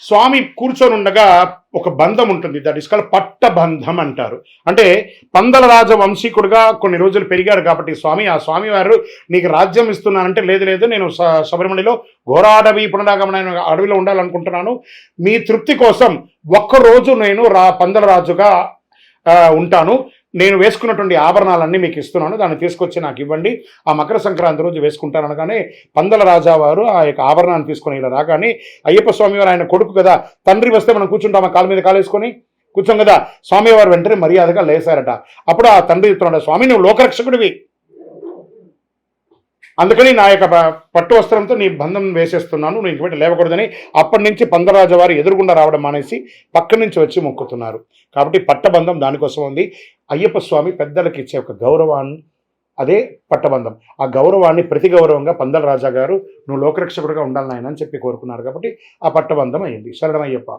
స్వామి కూర్చొని ఉండగా ఒక బంధం ఉంటుంది. దట్ ఇస్ కాల్ పట్టబంధం అంటారు. అంటే పందల రాజ వంశీకుడుగా కొన్ని రోజులు పెరిగాడు కాబట్టి స్వామి ఆ స్వామి వారు నీకు రాజ్యం ఇస్తున్నానంటే లేదు లేదు నేను స- శబరిమలలో ఘోరాడవి పునరాగమన అడవిలో ఉండాలనుకుంటున్నాను. మీ తృప్తి కోసం ఒక్కరోజు నేను రా పందల రాజుగా ఉంటాను. నేను వేసుకున్నటువంటి ఆభరణాలన్నీ మీకు ఇస్తున్నాను. దాన్ని తీసుకొచ్చి నాకు ఇవ్వండి. ఆ మకర సంక్రాంతి రోజు వేసుకుంటాను అనగానే పందల రాజావారు ఆ యొక్క ఆభరణాన్ని తీసుకొని ఇలా రాగానే అయ్యప్ప స్వామి వారు ఆయన కొడుకు కదా తండ్రి వస్తే మనం కూర్చుంటామా? కాలు మీద కాలేసుకొని? కూర్చోం కదా. స్వామివారు వెంటనే మర్యాదగా లేశారట అప్పుడు ఆ తండ్రి చెప్తున్నాడు స్వామి నువ్వు లోకరక్షకుడివి. అందుకని నా యొక్క పట్టు వస్త్రంతో నీ బంధం వేసేస్తున్నాను. నువ్వు ఇంకటి లేవకూడదని. అప్పటి నుంచి పందరాజు వారు ఎదురుగుండా రావడం మానేసి పక్క నుంచి వచ్చి మొక్కుతున్నారు. కాబట్టి పట్టబంధం దానికోసం ఉంది. అయ్యప్ప స్వామి పెద్దలకు ఇచ్చే ఒక గౌరవాన్ని అదే పట్టబంధం. ఆ గౌరవాన్ని ప్రతి గౌరవంగా పందల రాజా గారు నువ్వు లోకరక్షకుడిగా ఉండాలి నాయన అని చెప్పి కోరుకున్నారు కాబట్టి ఆ పట్టబంధం అయింది శరణమయ్యప్ప.